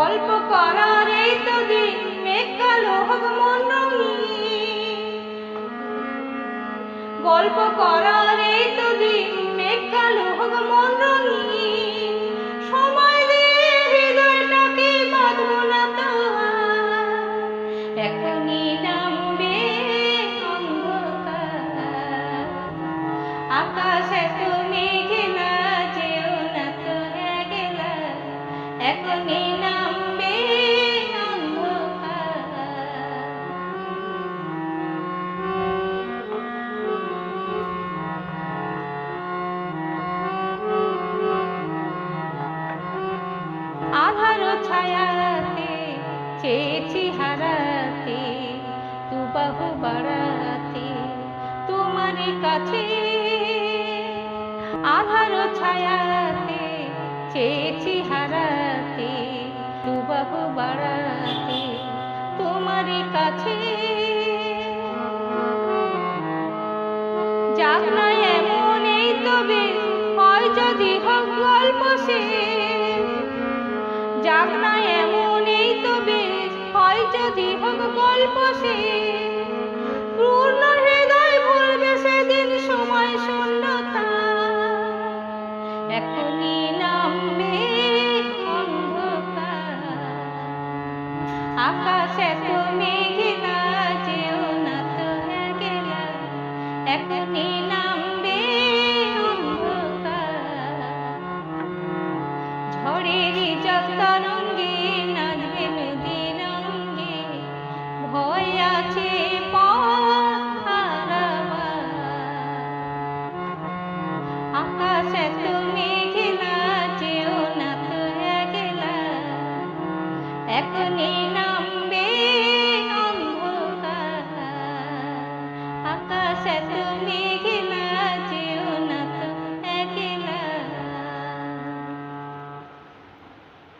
গল্প করার এই তো দিন মেঘ কালো গল্প করার এই তো দিন মেঘ কালো মন রঙিন। সময় না তো। এখনই নামবে ছায়াতে চেয়েছি হারাতে তু বাহু বাড়াতে, তোমার কাছে। আধার ছায়াতে চেয়েছি হারাতে তু বাহু বাড়াতে, তোমার কাছে। যাক যাক না এমন এই যদি হোক গল্প শেষ পূর্ণ হৃদয় ভুলবে সেদিন সময় শূন্যতা। এখনই নামবে অন্ধকার। আকাশে তো মেঘলা যেও না তো একলা। এখনই ঝড়ের জল